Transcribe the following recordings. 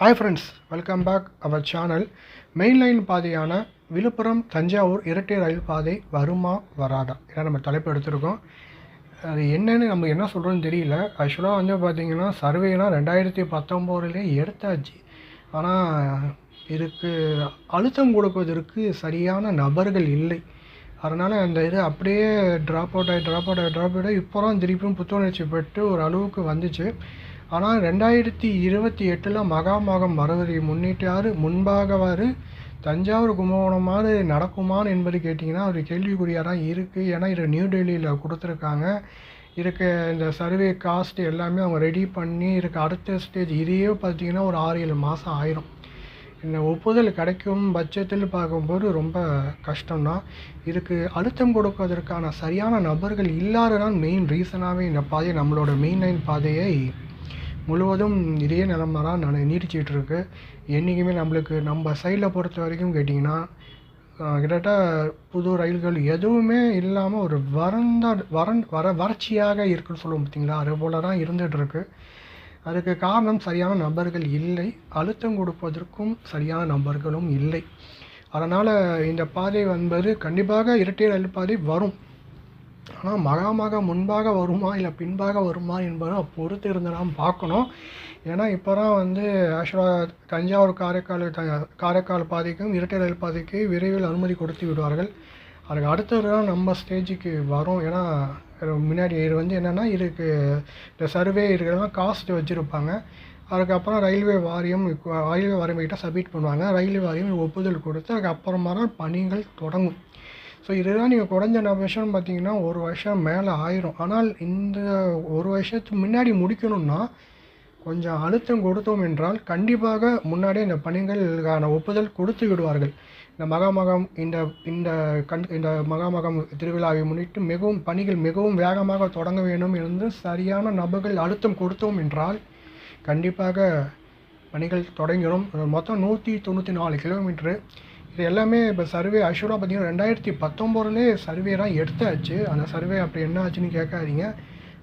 Hi friends welcome back our channel main line பாதையான Villupuram Thanjavur இரட்டை ரயில் பாதை வருமா வராதா? ஏன்னா நம்ம தலைப்பு எடுத்திருக்கோம். அது என்னன்னு நம்ம என்ன சொல்கிறோன்னு தெரியல. ஆக்சுவலாக வந்து பார்த்திங்கன்னா சர்வேலாம் ரெண்டாயிரத்தி பத்தொம்போதுலேயே எடுத்தாச்சு. ஆனால் இதுக்கு அழுத்தம் கொடுப்பதற்கு சரியான நபர்கள் இல்லை. அதனால் அந்த இது அப்படியே ட்ராப் அவுட் ஆகி ட்ராப் அவுட் ஆகி ட்ராப் அவுட் ஆகி இப்போ தான் திருப்பியும் புத்துணர்ச்சி பெற்று ஒரு அளவுக்கு வந்துச்சு. ஆனால் ரெண்டாயிரத்தி இருபத்தி எட்டில் மகாமகம் வருவதை முன்னிட்டாரு. முன்பாகவாறு தஞ்சாவூர் கும்பகோணமாறு நடக்குமான்னு என்பது கேட்டிங்கன்னா ஒரு கேள்விக்குறியாக தான் இருக்குது ஏன்னா இது நியூ டெல்லியில் கொடுத்துருக்காங்க. இருக்க இந்த சர்வே காஸ்ட் எல்லாமே அவங்க ரெடி பண்ணி இருக்க அடுத்த ஸ்டேஜ் இதையே பார்த்தீங்கன்னா ஒரு ஆறு ஏழு மாதம் ஆயிரும். இந்த ஒப்புதல் கிடைக்கும் பட்சத்தில் பார்க்கும்போது ரொம்ப கஷ்டம்தான். இதுக்கு அழுத்தம் கொடுப்பதற்கான சரியான நபர்கள் இல்லாததான் மெயின் ரீசனாகவே இந்த பாதையை நம்மளோட மெயின் லைன் பாதையை முழுவதும் இதே நிலமை தான் நான் நீடிச்சிட்டு இருக்கு என்றைக்குமே நம்மளுக்கு நம்ம சைடில் பொறுத்த வரைக்கும் கேட்டிங்கன்னா கிட்டத்தட்ட புது ரயில்கள் எதுவுமே இல்லாமல் ஒரு வறந்த வறண் வர வறட்சியாக இருக்குன்னு சொல்லுவோம் பார்த்தீங்களா? அது போல தான் இருந்துகிட்ருக்கு அதுக்கு காரணம் சரியான நபர்கள் இல்லை. அழுத்தம் கொடுப்பதற்கும் சரியான நபர்களும் இல்லை. அதனால் இந்த பாதை என்பது கண்டிப்பாக இரட்டை ரயில் பாதை வரும். ஆனால் மகாமாக முன்பாக வருமா இல்லை பின்பாக வருமா என்பதை பொறுத்து இருந்து நாம் பார்க்கணும். ஏன்னா இப்போ தான் வந்து ஆக்சுவலாக தஞ்சாவூர் காரைக்கால் த காரைக்கால் பாதைக்கும் இரட்டை ரயில் பாதைக்கு விரைவில் அனுமதி கொடுத்து விடுவார்கள். அதுக்கு அடுத்தது தான் நம்ம ஸ்டேஜுக்கு வரும். ஏன்னா முன்னாடி இது வந்து என்னென்னா இதுக்கு இந்த சர்வே இதுக்கெல்லாம் காஸ்ட் வச்சுருப்பாங்க. அதுக்கப்புறம் ரயில்வே வாரியம் ரயில்வே வாரியம் கிட்ட சப்மிட் பண்ணுவாங்க. ரயில்வே வாரியம் ஒப்புதல் கொடுத்து அதுக்கப்புறமா தான் பணிகள் தொடங்கும். ஸோ இதுதான் நீங்கள் குறைஞ்ச நிமிஷம்னு பார்த்தீங்கன்னா ஒரு வருஷம் மேலே ஆயிரும். ஆனால் இந்த ஒரு வருஷத்துக்கு முன்னாடி முடிக்கணும்னா கொஞ்சம் அழுத்தம் கொடுத்தோம் என்றால் கண்டிப்பாக முன்னாடியே இந்த பணிகளுக்கான ஒப்புதல் கொடுத்து விடுவார்கள். இந்த மகாமகம் இந்த இந்த கண் இந்த மகாமகம் திருவிழாவை முன்னிட்டு மிகவும் பணிகள் மிகவும் வேகமாக தொடங்க வேண்டும் என்று சரியான நபர்கள் அழுத்தம் கொடுத்தோம் என்றால் கண்டிப்பாக பணிகள் தொடங்கிடும். மொத்தம் நூற்றி தொண்ணூற்றி நாலு கிலோமீட்ரு இது எல்லாமே இப்போ சர்வே ஆக்சுவலாக பார்த்தீங்கன்னா ரெண்டாயிரத்தி பத்தொம்போதுலேயே சர்வேலாம் எடுத்தாச்சு. அந்த சர்வே அப்படி என்ன ஆச்சுன்னு கேட்காதீங்க.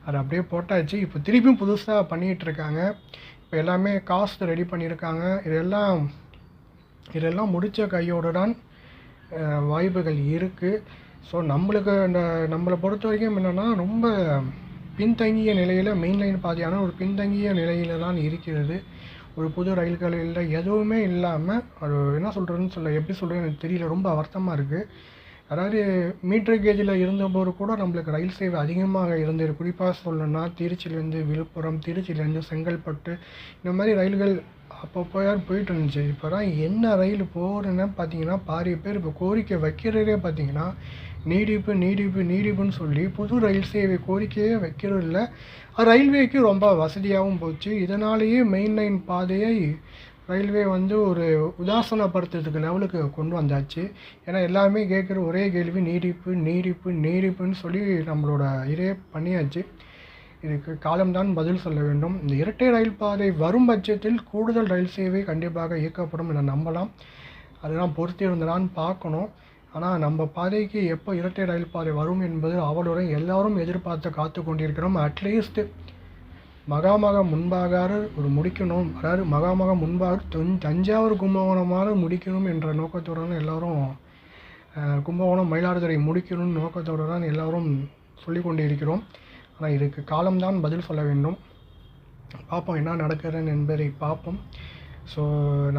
அது அப்படியே போட்டாச்சு. இப்போ திருப்பியும் புதுசாக பண்ணிகிட்டு இருக்காங்க. இப்போ எல்லாமே காஸ்ட் ரெடி பண்ணியிருக்காங்க. இதெல்லாம் இதெல்லாம் முடித்த கையோடு தான் வாய்ப்புகள் இருக்குது ஸோ நம்மளுக்கு இந்த நம்மளை பொறுத்த வரைக்கும் என்னென்னா ரொம்ப பின்தங்கிய நிலையில் மெயின் லைன் பாதையான ஒரு பின்தங்கிய நிலையில் தான் இருக்கிறது. ஒரு புது ரயில் காலையில் எதுவுமே இல்லாமல் அது என்ன சொல்கிறதுன்னு சொல்ல எப்படி சொல்கிறேன்னு எனக்கு தெரியல. ரொம்ப வருத்தமாக இருக்குது அதாவது மீட்டர் கேஜில் இருந்தபோது கூட நம்மளுக்கு ரயில் சேவை அதிகமாக இருந்தது. குறிப்பாக சொல்லணும்னா திருச்சியிலேருந்து விழுப்புரம் திருச்சியிலேருந்து செங்கல்பட்டு இந்த மாதிரி ரயில்கள் அப்பப்போ யார் போயிட்டு இருந்துச்சு. இப்போ தான் என்ன ரயில் போகிறதுன்னு பார்த்தீங்கன்னா பாதி பேர் இப்போ கோரிக்கை வைக்கிறதே பார்த்தீங்கன்னா நீடிப்பு நீடிப்பு நீடிப்புன்னு சொல்லி புது ரயில் சேவை கோரிக்கையே வைக்கிறது இல்லை ரயில்வேக்கு ரொம்ப வசதியாகவும் போச்சு. இதனாலேயே மெயின் லைன் பாதையை ரயில்வே வந்து ஒரு உதாசனப்படுத்துறதுக்கு லெவலுக்கு கொண்டு வந்தாச்சு. ஏன்னா எல்லாருமே கேட்குற ஒரே கேள்வி நீடிப்பு நீடிப்பு நீடிப்புன்னு சொல்லி நம்மளோட இதே பண்ணியாச்சு. இதுக்கு காலம்தான் பதில் சொல்ல வேண்டும். இந்த இரட்டை ரயில் பாதை வரும் பட்சத்தில் கூடுதல் ரயில் சேவை கண்டிப்பாக இயக்கப்படும் என நம்பலாம். அதெல்லாம் பொருத்தி இருந்ததான் பார்க்கணும். ஆனால் நம்ம பாதைக்கு எப்போ இரட்டை ரயில் பாதை வரும் என்பது அவளுடன் எல்லாரும் எதிர்பார்த்து காத்து கொண்டிருக்கிறோம். அட்லீஸ்ட் மகாமகம் முன்பாக ஒரு முடிக்கணும். அதாவது மகாமகம் முன்பாக தஞ் தஞ்சாவூர் கும்பகோணமாக முடிக்கணும் என்ற நோக்கத்துடன் எல்லோரும் எல்லாரும் கும்பகோணம் மயிலாடுதுறை முடிக்கணும்னு நோக்கத்தோடு தான் எல்லாரும் சொல்லிக் கொண்டு இருக்கிறோம் ஆனால் இதுக்கு காலம்தான் பதில் சொல்ல வேண்டும். பார்ப்போம் என்ன நடக்குதுன்னு என்பதை பார்ப்போம் ஸோ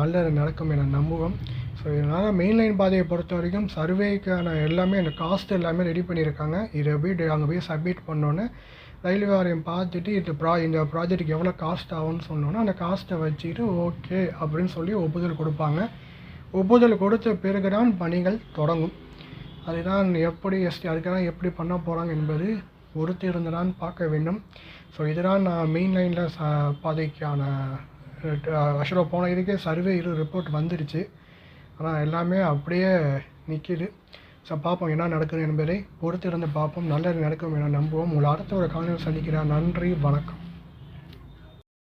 நல்லது நடக்கும் என நம்புவோம். ஸோ இதனால் மெயின் லைன் பாதையை பொறுத்த வரைக்கும் சர்வேக்கான எல்லாமே அந்த காஸ்ட் எல்லாமே ரெடி பண்ணியிருக்காங்க. இதை போய் அங்கே போய் சப்மிட் பண்ணோன்னே ரயில்வே வாரியம் பார்த்துட்டு இது ப்ரா இந்த ப்ராஜெக்ட்டுக்கு எவ்வளோ காஸ்ட் ஆகும்னு சொன்னோன்னா அந்த காஸ்ட்டை வச்சுட்டு ஓகே அப்படின்னு சொல்லி ஒப்புதல் கொடுப்பாங்க. ஒப்புதல் கொடுத்த பிறகு தான் பணிகள் தொடங்கும். அதுதான் எப்படி எஸ்டி அதுக்கெல்லாம் எப்படி பண்ண போகிறாங்க என்பது பொறுத்து இருந்துதான் பார்க்க வேண்டும். ஸோ இதுதான் நான் மெயின் லைனில் ச பாதைக்கான ஆக்சுவலாக போன இதுக்கே சர்வே இரு ரிப்போர்ட் வந்துடுச்சு ஆனால் எல்லாமே அப்படியே நிற்கிது ஸோ பார்ப்போம் என்ன நடக்குது என்பதை பொறுத்திருந்து பார்ப்போம் நல்லது நடக்கும் என நம்புவோம். உங்களை அடுத்த ஒரு காலையில் சந்திக்கிறேன். நன்றி வணக்கம்.